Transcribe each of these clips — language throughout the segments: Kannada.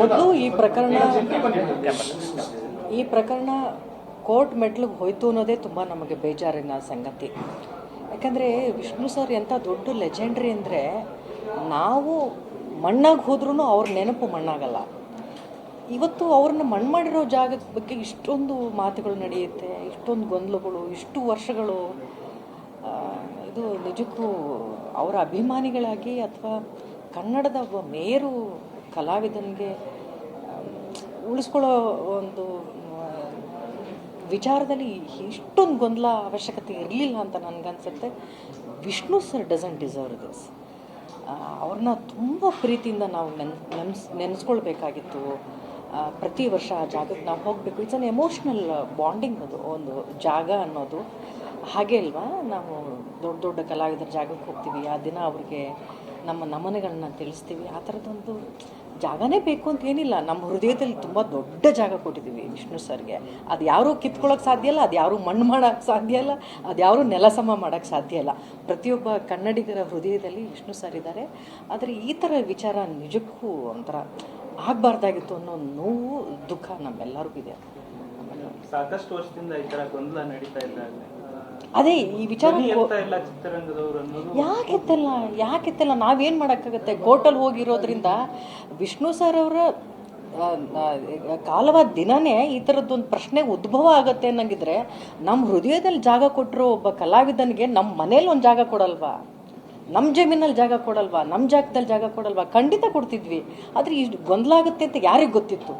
ಮೊದಲು ಈ ಪ್ರಕರಣ ಈ ಪ್ರಕರಣ ಕೋರ್ಟ್ ಮೆಟ್ಲಿಗೆ ಹೋಯ್ತು ಅನ್ನೋದೇ ತುಂಬ ನಮಗೆ ಬೇಜಾರಿನ ಸಂಗತಿ. ಯಾಕಂದರೆ ವಿಷ್ಣು ಸರ್ ಎಂಥ ದೊಡ್ಡ ಲೆಜೆಂಡ್ರಿ ಅಂದರೆ ನಾವು ಮಣ್ಣಾಗಿ ಹೋದ್ರೂ ಅವ್ರ ನೆನಪು ಮಣ್ಣಾಗಲ್ಲ. ಇವತ್ತು ಅವ್ರನ್ನ ಮಣ್ಣು ಮಾಡಿರೋ ಜಾಗದ ಬಗ್ಗೆ ಇಷ್ಟೊಂದು ಮಾತುಗಳು ನಡೆಯುತ್ತೆ ಇಷ್ಟೊಂದು ಗೊಂದಲಗಳು ಇಷ್ಟು ವರ್ಷಗಳು ಇದು ನಿಜಕ್ಕೂ ಅವರ ಅಭಿಮಾನಿಗಳಾಗಿ ಅಥವಾ ಕನ್ನಡದ ಒಬ್ಬ ಮೇರು ಕಲಾವಿದನಿಗೆ ಉಳಿಸ್ಕೊಳ್ಳೋ ಒಂದು ವಿಚಾರದಲ್ಲಿ ಇಷ್ಟೊಂದು ಗೊಂದಲ, ಅವಶ್ಯಕತೆ ಇರಲಿಲ್ಲ ಅಂತ ನನಗನ್ಸುತ್ತೆ. Vishnu sir doesn't deserve this ಅವ್ರನ್ನ ತುಂಬ ಪ್ರೀತಿಯಿಂದ ನಾವು ನೆನ್, ನೆನ್ಸ್, ನೆನೆಸ್ಕೊಳ್ಬೇಕಾಗಿತ್ತು. ಪ್ರತಿ ವರ್ಷ ಆ ಜಾಗಕ್ಕೆ ನಾವು ಹೋಗಬೇಕು. ಇಟ್ಸ್ ಅನ್ ಎಮೋಷ್ನಲ್ ಬಾಂಡಿಂಗ್ ಅದು, ಒಂದು ಜಾಗ ಅನ್ನೋದು. ಹಾಗೆ ಅಲ್ವಾ? ನಾವು ದೊಡ್ಡ ದೊಡ್ಡ ಕಲಾವಿದರ ಜಾಗಕ್ಕೆ ಹೋಗ್ತೀವಿ. ಆ ದಿನ ಅವ್ರಿಗೆ ನಮ್ಮ ನಮನೆಗಳನ್ನ ತಿಳಿಸ್ತೀವಿ. ಆ ಥರದ್ದೊಂದು ಜಾಗನೇ ಬೇಕು ಅಂತ ಏನಿಲ್ಲ. ನಮ್ಮ ಹೃದಯದಲ್ಲಿ ತುಂಬ ದೊಡ್ಡ ಜಾಗ ಕೊಟ್ಟಿದ್ದೀವಿ ವಿಷ್ಣು ಸರ್ಗೆ. ಅದು ಯಾರೂ ಕಿತ್ಕೊಳ್ಳೋಕೆ ಸಾಧ್ಯ ಇಲ್ಲ, ಅದು ಯಾರೂ ಮಣ್ಣು ಮಾಡೋಕ್ಕೆ ಸಾಧ್ಯ ಇಲ್ಲ, ಅದು ಯಾರೂ ನೆಲ ಸಮ ಮಾಡೋಕ್ಕೆ ಸಾಧ್ಯ ಇಲ್ಲ. ಪ್ರತಿಯೊಬ್ಬ ಕನ್ನಡಿಗರ ಹೃದಯದಲ್ಲಿ ವಿಷ್ಣು ಸರ್ ಇದ್ದಾರೆ ಆದರೆ ಈ ಥರ ವಿಚಾರ ನಿಜಕ್ಕೂ ಒಂಥರ ಆಗಬಾರ್ದಾಗಿತ್ತು ಅನ್ನೋ ನೋವು, ದುಃಖ ನಮ್ಮೆಲ್ಲರಿಗೂ ಇದೆ. ಸಾಕಷ್ಟು ವರ್ಷದಿಂದ ಈ ಥರ ಗೊಂದಲ ನಡೀತಾ ಇದ್ದಾಗ ಅದೇ ಈ ವಿಚಾರ ಯಾಕೆತ್ತಲ್ಲ ಯಾಕೆತ್ತಲ್ಲ ನಾವೇನು ಮಾಡೋಕ್ಕಾಗತ್ತೆ? ಕೋರ್ಟಲ್ಲಿ ಹೋಗಿರೋದ್ರಿಂದ ವಿಷ್ಣು ಸರ್ ಅವರ ಕಾಲವಾದ ದಿನನೇ ಈ ಥರದ್ದೊಂದು ಪ್ರಶ್ನೆ ಉದ್ಭವ ಆಗತ್ತೆ ಅನ್ನಂಗಿದ್ರೆ ನಮ್ಮ ಹೃದಯದಲ್ಲಿ ಜಾಗ ಕೊಟ್ಟಿರೋ ಒಬ್ಬ ಕಲಾವಿದನಿಗೆ ನಮ್ಮ ಮನೇಲಿ ಒಂದು ಜಾಗ ಕೊಡಲ್ವಾ? ನಮ್ಮ ಜಮೀನಲ್ಲಿ ಜಾಗ ಕೊಡಲ್ವಾ? ನಮ್ಮ ಜಾಗದಲ್ಲಿ ಜಾಗ ಕೊಡಲ್ವಾ? ಖಂಡಿತ ಕೊಡ್ತಿದ್ವಿ. ಆದರೆ ಇಷ್ಟು ಗೊಂದಲ ಆಗುತ್ತೆ ಅಂತ ಯಾರಿಗೆ ಗೊತ್ತಿತ್ತು?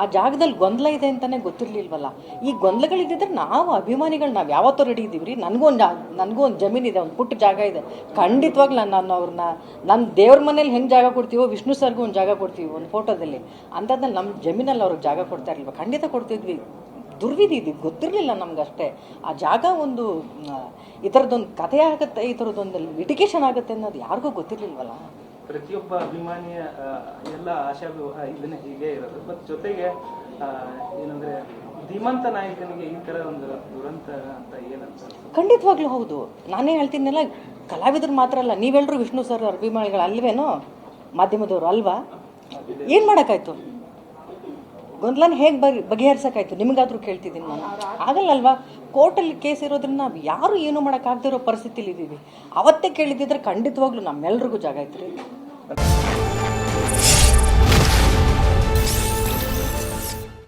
ಆ ಜಾಗದಲ್ಲಿ ಗೊಂದಲ ಇದೆ ಅಂತಲೇ ಗೊತ್ತಿರಲಿಲ್ವಲ್ಲ? ಈ ಗೊಂದಲಗಳಿದ್ದಿದ್ರೆ ನಾವು ಅಭಿಮಾನಿಗಳು, ನಾವು ಯಾವತ್ತೂ ರೆಡಿ ಇದ್ದೀವಿ ರೀ ನನಗೂ ಒಂದು ನನಗೂ ಒಂದು ಜಮೀನಿದೆ ಒಂದು ಪುಟ್ಟ ಜಾಗ ಇದೆ. ಖಂಡಿತವಾಗ್ಲೂ ನಾನು ನಾನು ಅವ್ರನ್ನ ನನ್ನ ದೇವ್ರ ಮನೇಲಿ ಹೆಂಗೆ ಜಾಗ ಕೊಡ್ತೀವೋ, ವಿಷ್ಣು ಸರ್ಗೂ ಒಂದು ಜಾಗ ಕೊಡ್ತೀವಿ ಒಂದು ಫೋಟೋದಲ್ಲಿ ಅಂಥದ್ದಲ್ಲಿ ನಮ್ಮ ಜಮೀನಲ್ಲಿ ಅವ್ರಿಗೆ ಜಾಗ ಕೊಡ್ತಾ ಇರಲಿಲ್ಲ ಖಂಡಿತ ಕೊಡ್ತಿದ್ವಿ. ದುರ್ವಿಧಿ ಇದು, ಗೊತ್ತಿರಲಿಲ್ಲ ನಮಗಷ್ಟೇ. ಆ ಜಾಗ ಒಂದು ಈ ಥರದ್ದೊಂದು ಕಥೆ ಆಗುತ್ತೆ, ಈ ಥರದ್ದೊಂದು ಲಿಟಿಗೇಷನ್ ಆಗುತ್ತೆ ಅನ್ನೋದು ಯಾರಿಗೂ ಗೊತ್ತಿರಲಿಲ್ವಲ್ಲ? ಪ್ರತಿಯೊಬ್ಬ ಅಭಿಮಾನಿಯ ಎಲ್ಲ ಆಶಾಭಿ ಇದನ್ನ ಹೀಗೆ ಇರೋದು. ಬಟ್ ಜೊತೆಗೆ ಏನಂದ್ರೆ ಧೀಮಂತ ನಾಯಕನಿಗೆ ಈ ತರ ಒಂದು ದುರಂತ ಅಂತ ಏನಂತ ಖಂಡಿತವಾಗ್ಲೂ ಹೌದು. ನಾನೇ ಹೇಳ್ತೀನಲ್ಲ ಕಲಾವಿದರು ಮಾತ್ರ ಅಲ್ಲ ನೀವೆಲ್ಲರೂ ವಿಷ್ಣು ಸರ್ ಅಭಿಮಾನಿಗಳು ಅಲ್ವೇನೋ ಮಾಧ್ಯಮದವರು ಅಲ್ವಾ? ಏನು ಮಾಡೋಕ್ಕಾಯ್ತು? ಗೊಂದಲನ ಹೇಗೆ ಬಗೆ, ಬಗೆಹರಿಸೋಕ್ಕಾಯ್ತು? ನಿಮಗಾದರೂ ಕೇಳ್ತಿದ್ದೀನಿ ನಾನು. ಆಗಲ್ಲಲ್ವಾ? ಕೋರ್ಟಲ್ಲಿ ಕೇಸ್ ಇರೋದ್ರಿಂದ ನಾವು ಯಾರು ಏನು ಮಾಡೋಕ್ಕಾಗ್ದಿರೋ ಪರಿಸ್ಥಿತಿಲಿ ಇದ್ದೀವಿ ಅವತ್ತೇ ಕೇಳಿದ್ದಿದ್ರೆ ಖಂಡಿತವಾಗ್ಲೂ ನಮ್ಮೆಲ್ರಿಗೂ ಜಾಗ ಐತ್ರಿ